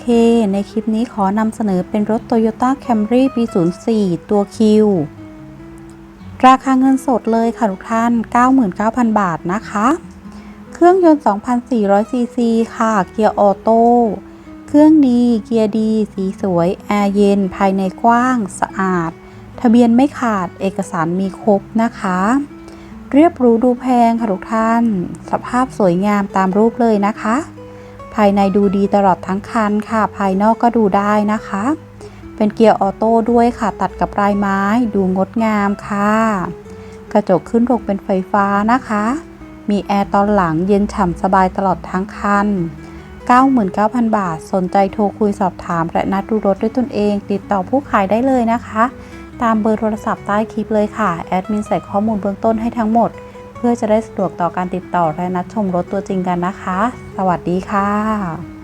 เค ในคลิปนี้ขอนำเสนอเป็นรถ Toyota Camry ปี 04 ตัว Q ราคาเงินสดเลยค่ะทุกท่าน 99,000 บาทนะคะ เครื่องยนต์ 2,400 ซีซีค่ะ เกียร์ออโต้ เครื่องดี เกียร์ดี สีสวย แอร์เย็น ภายในกว้าง สะอาด ทะเบียนไม่ขาด เอกสารมีครบนะคะ เรียบรูดูแพงค่ะทุกท่าน สภาพสวยงามตามรูปเลยนะคะ ภายในดูดีตลอดทั้งคันค่ะ ภายนอกก็ดูได้นะคะ เป็นเกียร์ออโต้ด้วยค่ะ ตัดกับลายไม้ดูงดงามค่ะ กระจกขึ้นลงเป็นไฟฟ้านะคะ มีแอร์ตอนหลังเย็นฉ่ำสบายตลอดทั้งคัน 99,000 บาท สนใจโทรคุยสอบถาม และนัดดูรถด้วยตนเอง ติดต่อผู้ขายได้เลยนะคะ ตามเบอร์โทรศัพท์ใต้คลิปเลยค่ะ แอดมินใส่ข้อมูลเบื้องต้นให้ทั้งหมด เพื่อจะได้สะดวกต่อการติดต่อและนัดชมรถตัวจริงกันนะคะ สวัสดีค่ะ